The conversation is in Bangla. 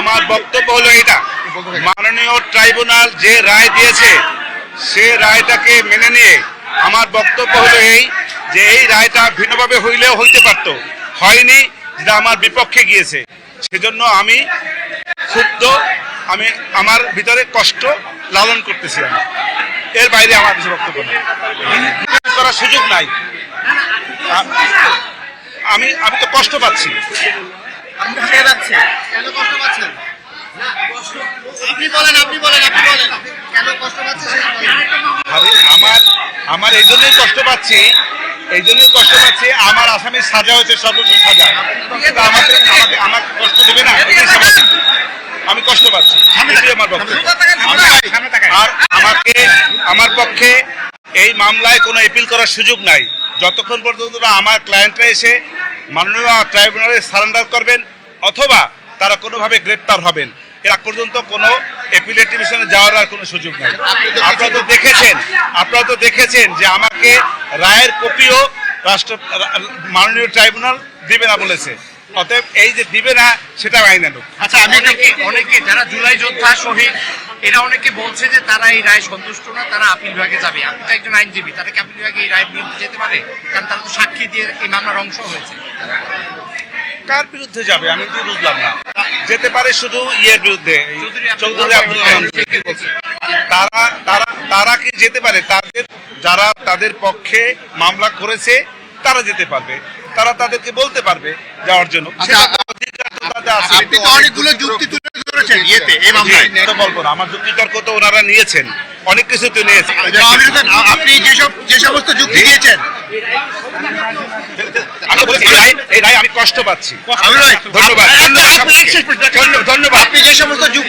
আমার বক্তব্য হলো এটা। মাননীয় ট্রাইব্যুনাল যে রায় দিয়েছে, সে রায়টাকে মেনে নিয়ে আমার বক্তব্য হলো এই যে এই রায়টা ভিন্নভাবে হইলেও হইতে পারত। হয়নি, যেটা আমার বিপক্ষে গিয়েছে। সেজন্য আমি ক্ষুব্ধ, আমি আমার ভিতরে কষ্ট লালন করতেছি আমি। এর বাইরে আমার কিছু বক্তব্য নেই। করার সুযোগ নাই। আমি আমি তো কষ্ট পাচ্ছি। কে যাচ্ছে? কেন কষ্ট পাচ্ছেন? আপনি বলেন আপনি বলেন আপনি বলেন। কেন কষ্ট পাচ্ছেন আরে আমার আমার এই জন্যই কষ্ট পাচ্ছি এই জন্যই কষ্ট পাচ্ছি আমার আসামির সাজা হয়েছে সর্বোচ্চ সাজা। কিন্তু আমাকে আমাকে কষ্ট দেবে না আমি কষ্ট পাচ্ছি। আমার আমি- আর আমাকে আমার পক্ষে এই মামলায় কোনো এপিল করার সুযোগ নাই। যতক্ষণ পর্যন্ত আমার ক্লায়েন্টরা এসে মাননীয় ট্রাইব্যুনালে সারেন্ডার করবেন অথবা তারা কোনোভাবে গ্রেপ্তার হবেন। এরা পর্যন্ত কোনো এপিলেট ডিভিশনে যাওয়ার আর কোনো সুযোগ নাই। আপনারা তো দেখেছেন। আপনারা তো দেখেছেন যে আমাকে রায়ের কপিও রাষ্ট্র মাননীয় ট্রাইব্যুনাল দিবে না বলেছে। অতএব এই যে দিবে না সেটা আইন আনুক আচ্ছা আমি অনেকে যারা জুলাই যোদ্ধা শহীদ এরা অনেকে বলছে যে তারা এই রায় সন্তুষ্ট না তারা আপিল বিভাগে যাবে। আপনি তো একজন আইনজীবী তারা কি আপিল বিভাগে এই রায়ের বিরুদ্ধে যেতে পারে? কারণ তারা তো সাক্ষী দিয়ে এই মামলার অংশ হয়েছে। কার বিরুদ্ধে যাবে? আমি তো বুঝলাম না। যেতে পারে শুধু ইয়ের বিরুদ্ধে চৌধুরী আব্দুল কালাম তারা তারা তারা কি যেতে পারে? তাদের যারা তাদের পক্ষে মামলা করেছে তারা যেতে পারবে। তারা তাদেরকে বলতে পারবে যাওয়ার জন্য। অধিকার তো তাদের আছে। আপনি তো অনেকগুলো যুক্তি তুলে ধরেছেন ইয়েতে এই মামলায়? বলব না। আমার যুক্তিতর্ক তো ওনারা নিয়েছেন। অনেক কিছু তো নিয়েছেন। আপনি যেসব যে সমস্ত যুক্তি দিয়েছেন। আমি রায়- আমি কষ্ট পাচ্ছি। ধন্যবাদ। ধন্যবাদ। আপনি আপনি সমস্ত পর্যন্ত